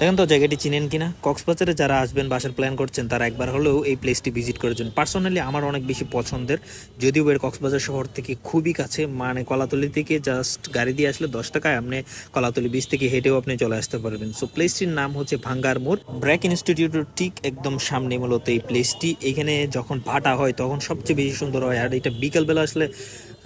দেখেন তো জায়গাটি চিনেন কিনা? কক্সবাজারে যারা আসবেন, বাসার প্ল্যান করছেন, তারা একবার হলেও এই প্লেসটি ভিজিট করার জন্য। পার্সোনালি আমার অনেক বেশি পছন্দের, যদিও এর কক্সবাজার শহর থেকে খুবই কাছে মানে কলাতলি থেকে জাস্ট গাড়ি দিয়ে আসলে দশ টাকায় আপনি কলাতলি বিচ থেকে হেঁটেও আপনি চলে আসতে পারবেন। সো প্লেসটির নাম হচ্ছে ভাঙ্গার মোড়। ব্র্যাক ইনস্টিটিউটের ঠিক একদম সামনে মূলত এই প্লেসটি এখানে যখন ভাটা হয়, তখন সবচেয়ে বেশি সুন্দর হয়। আর এটা বিকালবেলা আসলে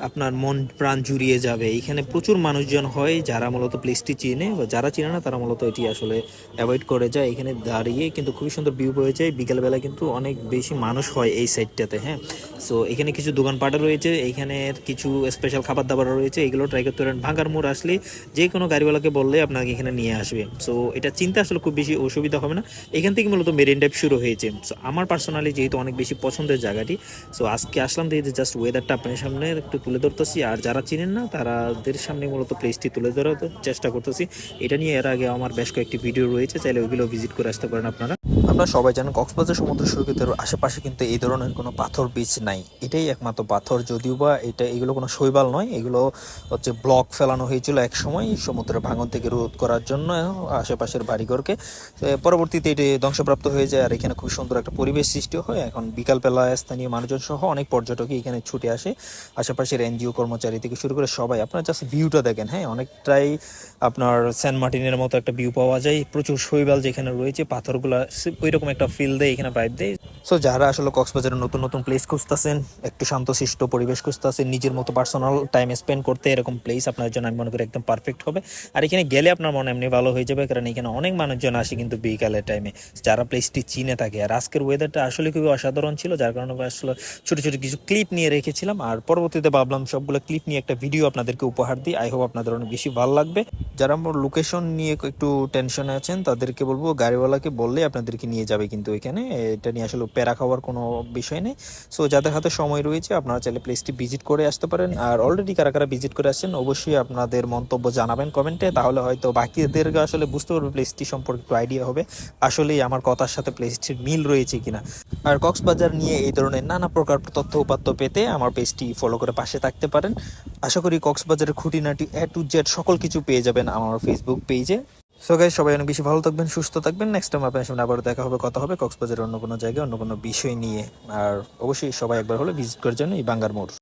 আপনার মন, প্রাণ জুড়িয়ে যাবে। এখানে প্রচুর মানুষজন হয় যারা মূলত প্লেসটি চিনে বা যারা চিনে না, তারা মূলত এটি আসলে অ্যাভয়েড করে যায়। এখানে দাঁড়িয়ে কিন্তু খুবই সুন্দর ভিউ হয়ে যায়। বিকালবেলা কিন্তু অনেক বেশি মানুষ হয় এই সাইডটাতে হ্যাঁ? সো এখানে কিছু দোকানপাটও রয়েছে এখানের কিছু স্পেশাল খাবার দাবার রয়েছে। এগুলো ট্রাই করতে পারেন। ভাঙ্গার মোড় আসলে যে কোনো গাড়িওয়ালাকে বললে আপনাকে এখানে নিয়ে আসবে। সো এটা চিন্তা আসলে খুব বেশি অসুবিধা হবে না। এখান থেকে মূলত মেরিন ড্রাইভ শুরু হয়েছে। সো আমার পার্সোনালি যেহেতু অনেক বেশি পছন্দের জায়গাটি সো আজকে আসলাম দেখি যে জাস্ট ওয়েদারটা আপনার সামনে একটু তুলে ধরতেছি, আর যারা চিনেন না, তারাদের সামনে মূলত প্লেসটি তুলে ধরার চেষ্টা করতেছি। এটা নিয়ে এর আগে আমার বেশ কয়েকটি ভিডিও রয়েছে, চাইলে ওইগুলো ভিজিট করে আসতে পারেন আপনারা। আপনারা সবাই জানেন কক্সবাজার সমুদ্র সৈকতের আশেপাশে কিন্তু এই ধরনের কোনো পাথর বিচ নাই। এটাই একমাত্র পাথর যদিও বা এটা, এগুলো কোনো শৈবাল নয়, এগুলো হচ্ছে ব্লক ফেলানো হয়েছিল এক সময় সমুদ্রের ভাঙন থেকে রোধ করার জন্য আশেপাশের বাড়িঘরকে। পরবর্তীতে এটি ধ্বংসপ্রাপ্ত হয়ে যায় আর এখানে খুব সুন্দর একটা পরিবেশ সৃষ্টি হয়। এখন বিকালবেলা স্থানীয় মানুষজন সহ অনেক পর্যটকই এখানে ছুটে আসে। আশেপাশের এনজিও কর্মচারী থেকে শুরু করে সবাই, আপনারা জাস্ট ভিউটা দেখেন হ্যাঁ? অনেকটাই আপনার সেন্ট মার্টিনের মতো একটা ভিউ পাওয়া যায়। প্রচুর শৈবাল যেখানে রয়েছে, পাথরগুলা ওই রকম একটা ফিল দেয়, এখানে ভাইব দেয়। সো যারা আসলে কক্সবাজারে নতুন নতুন প্লেস খুঁজতেছেন, একটু শান্তশিষ্ট পরিবেশ খুঁজতেছেন, নিজের মতো পার্সোনাল টাইম স্পেন্ড করতে এরকম প্লেস আপনার জন্য আমি মনে করি একদম পারফেক্ট হবে। আর এখানে গেলে আপনার মনে এমনি ভালো হয়ে যাবে, কারণ এখানে অনেক মানুষজন আসে কিন্তু বিকালের টাইমে যারা প্লেসটি চিনে থাকে। আর আজকের ওয়েদারটা আসলে খুবই অসাধারণ ছিল, যার কারণে আসলে ছোট ছোট কিছু ক্লিপ নিয়ে রেখেছিলাম। আর পরবর্তীতে ভাবলাম সবগুলো ক্লিপ নিয়ে একটা ভিডিও আপনাদেরকে উপহার দিই। আই হোপ আপনাদের অনেক বেশি ভালো লাগবে। যারা লোকেশন নিয়ে একটু টেনশনে আছেন, তাদেরকে বলব, গাড়িওয়ালাকে বললে আপনাদেরকে নিয়ে যাবে কিন্তু এখানে। এটা নিয়ে আসলে প্যারা খাওয়ার কোনো বিষয় নেই। সো যাদের হাতে সময় রয়েছে, আপনারা চাইলে প্লেসটি ভিজিট করে আসতে পারেন। আর অলরেডি কারা কারা ভিজিট করে আসছেন, অবশ্যই আপনাদের মন্তব্য জানাবেন কমেন্টে তাহলে হয়তো বাকিদের আসলে বুঝতে পারবে প্লেসটি সম্পর্কে একটু আইডিয়া হবে। আসলেই আমার কথার সাথে প্লেসটির মিল রয়েছে কিনা। আর কক্সবাজার নিয়ে এই ধরনের নানা প্রকার তথ্য উপাত্ত পেতে আমার পেজটি ফলো করে পাশে থাকতে পারেন। আশা করি কক্সবাজারের খুঁটিনাটি এ টু জেড সকল কিছু পেয়ে যাবেন আমার ফেসবুক পেজে সো গাই সবাই অনেক বেশি ভালো থাকবেন, সুস্থ থাকবেন। নেক্সট টাইম আপনার সামনে আবার দেখা হবে, কথা হবে কক্সবাজারের অন্য কোনো জায়গায়, অন্য কোনো বিষয় নিয়ে। আর অবশ্যই সবাই একবার হলে ভিজিট করার জন্য এই বাঙ্গার মোড়।